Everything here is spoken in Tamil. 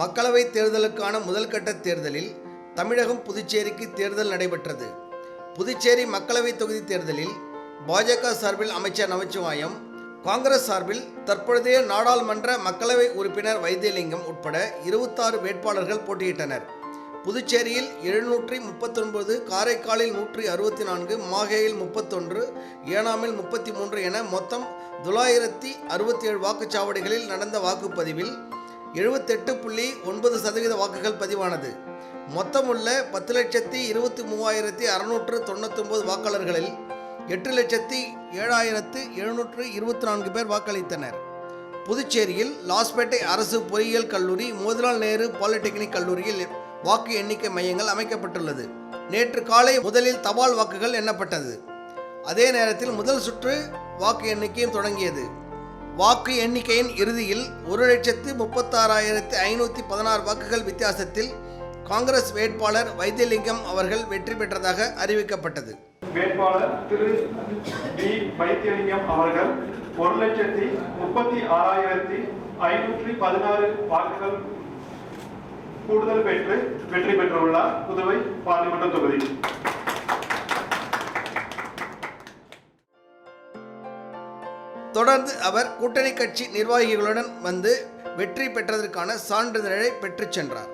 மக்களவைத் தேர்தலுக்கான முதல்கட்ட தேர்தலில் தமிழகம் புதுச்சேரிக்கு தேர்தல் நடைபெற்றது. புதுச்சேரி மக்களவைத் தொகுதி தேர்தலில் பாஜக சார்பில் அமைச்சர் நமச்சிவாயம் காங்கிரஸ் சார்பில் தற்பொழுதைய நாடாளுமன்ற மக்களவை உறுப்பினர் வைத்தியலிங்கம் உட்பட இருபத்தாறு வேட்பாளர்கள் போட்டியிட்டனர். புதுச்சேரியில் எழுநூற்றி முப்பத்தொன்பது காரைக்காலில் நூற்றி அறுபத்தி நான்கு மாஹேயில் முப்பத்தொன்று ஏனாமில் முப்பத்தி மூன்று என மொத்தம் தொள்ளாயிரத்தி அறுபத்தி ஏழு வாக்குச்சாவடிகளில் நடந்த வாக்குப்பதிவில் எழுபத்தெட்டு புள்ளி ஒன்பது சதவீத வாக்குகள் பதிவானது. மொத்தமுள்ள பத்து லட்சத்தி இருபத்தி மூவாயிரத்தி அறுநூற்று தொண்ணூத்தொம்பது வாக்காளர்களில் எட்டு லட்சத்தி ஏழாயிரத்து எழுநூற்று இருபத்தி நான்கு பேர் வாக்களித்தனர். புதுச்சேரியில் லாஸ்பேட்டை அரசு பொறியியல் கல்லூரி மோதிலால் நேரு பாலிடெக்னிக் கல்லூரியில் வாக்கு எண்ணிக்கை மையங்கள் அமைக்கப்பட்டுள்ளது. நேற்று காலை முதலில் தபால் வாக்குகள் எண்ணப்பட்டது. அதே நேரத்தில் முதல் சுற்று வாக்கு எண்ணிக்கையும் தொடங்கியது. வாக்கு எண்ணிக்கையின் இறுதியில் ஒரு லட்சத்து முப்பத்தாறாயிரத்து ஐநூற்றி பதினாறு வாக்குகள் வித்தியாசத்தில் காங்கிரஸ் வேட்பாளர் வைத்தியலிங்கம் அவர்கள் வெற்றி பெற்றதாக அறிவிக்கப்பட்டது. வேட்பாளர் திரு டி வைத்தியலிங்கம் அவர்கள் ஒரு லட்சத்தி முப்பத்தி ஆறாயிரத்தி ஐநூற்றி பதினாறு வாக்குகள் கூடுதல் பெற்று வெற்றி பெற்றுள்ளார். புதுவை பாராளுமன்ற தொகுதி. தொடர்ந்து அவர் கூட்டணி கட்சி நிர்வாகிகளுடன் வந்து வெற்றி பெற்றதற்கான சான்றிதழை பெற்றுச் சென்றார்.